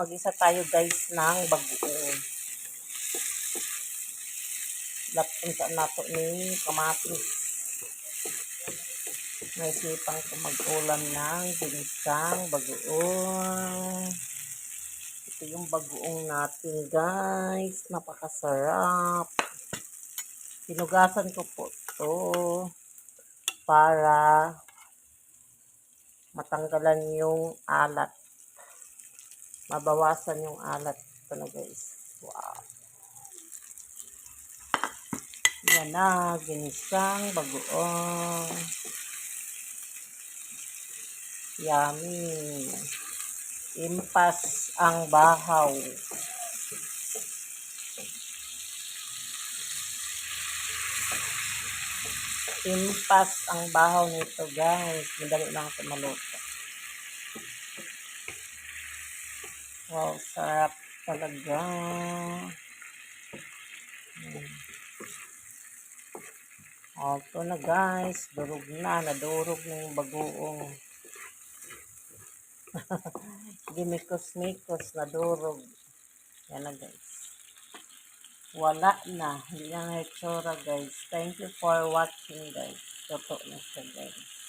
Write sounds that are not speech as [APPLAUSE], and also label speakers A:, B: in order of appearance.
A: Mag-isa tayo guys ng bagoong. Lapon sa nato ni kamatis. May sipang ko mag-ulam ng ginisang bagoong. Ito yung bagoong natin guys. Napakasarap. Pinugasan ko po to para matanggalan yung alat. Mabawasan yung alat. Ito na guys. Wow. Yan na, ginisang bagoong. Yummy. Impas ang bahaw. Impas ang bahaw nito guys. Madali lang ito maluto. Wow, sarap talaga. Hmm. Ito na guys. Durog na. Nadurog na yung bagoong. [LAUGHS] Gimikos-mikos. Nadurog. Yan na guys. Wala na. Hindi na itsura guys. Thank you for watching guys. Totoo na siya guys.